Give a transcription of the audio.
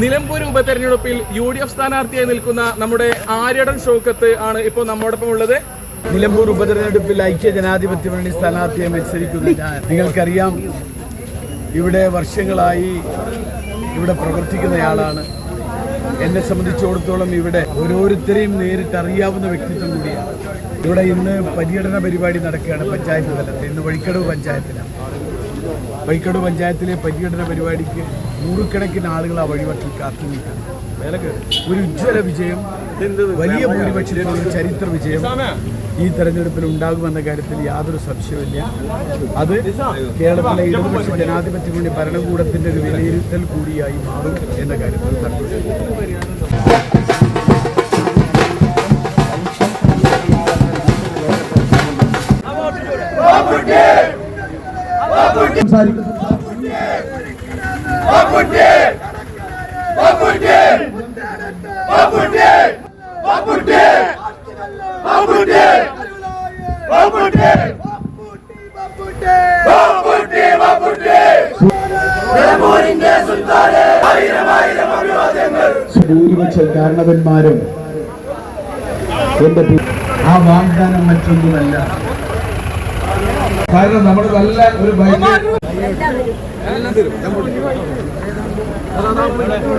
നിലമ്പൂർ ഉപതെരഞ്ഞെടുപ്പിൽ U D F സ്ഥാനാർത്ഥിയായി നിൽക്കുന്ന നമ്മുടെ ആര്യടൻ ഷോക്കത്ത് ആണ് ഇപ്പോൾ നമ്മോടൊപ്പം ഉള്ളത്. നിലമ്പൂർ ഉപതെരഞ്ഞെടുപ്പിൽ ഐക്യ ജനാധിപത്യ മുന്നണി സ്ഥാനാർത്ഥിയെ മത്സരിക്കുന്ന നിങ്ങൾക്കറിയാം ഇവിടെ വർഷങ്ങളായി ഇവിടെ പ്രവർത്തിക്കുന്നയാളാണ്. എന്നെ സംബന്ധിച്ചിടത്തോളം ഇവിടെ ഓരോരുത്തരെയും നേരിട്ട് അറിയാവുന്ന വ്യക്തിത്വം കൂടിയാണ്. ഇവിടെ ഇന്ന് പര്യടന പരിപാടി നടക്കുകയാണ് പഞ്ചായത്ത് തലത്തിൽ. ഇന്ന് വഴിക്കടവ് പഞ്ചായത്തിലാണ്. വഴിക്കടവ് പഞ്ചായത്തിലെ പര്യടന പരിപാടിക്ക് നൂറുകണക്കിന് ആളുകൾ ആ വഴിവട്ടിൽ കാത്തു നിൽക്കുന്നു ഒരു ഉജ്ജ്വല വിജയം വലിയ ഭൂരിപക്ഷത്തിൽ ഒരു ചരിത്ര വിജയം. ഈ തെരഞ്ഞെടുപ്പിൽ ഉണ്ടാകുമെന്ന കാര്യത്തിൽ യാതൊരു സംശയവുമില്ല. അത് കേരളത്തിലെ ഇടതുപക്ഷ ജനാധിപത്യ മുന്നണി ഭരണകൂടത്തിന്റെ ഒരു വിലയിരുത്തൽ കൂടിയായി മാറും എന്ന കാര്യത്തിൽ തർക്കമില്ല. ഭൂരിപക്ഷം കാരണവന്മാരും എന്റെ ആ വാഗ്ദാനം മറ്റൊന്നുമല്ല. കാരണം നമ്മൾ നല്ല ഒരു ബൈക്ക്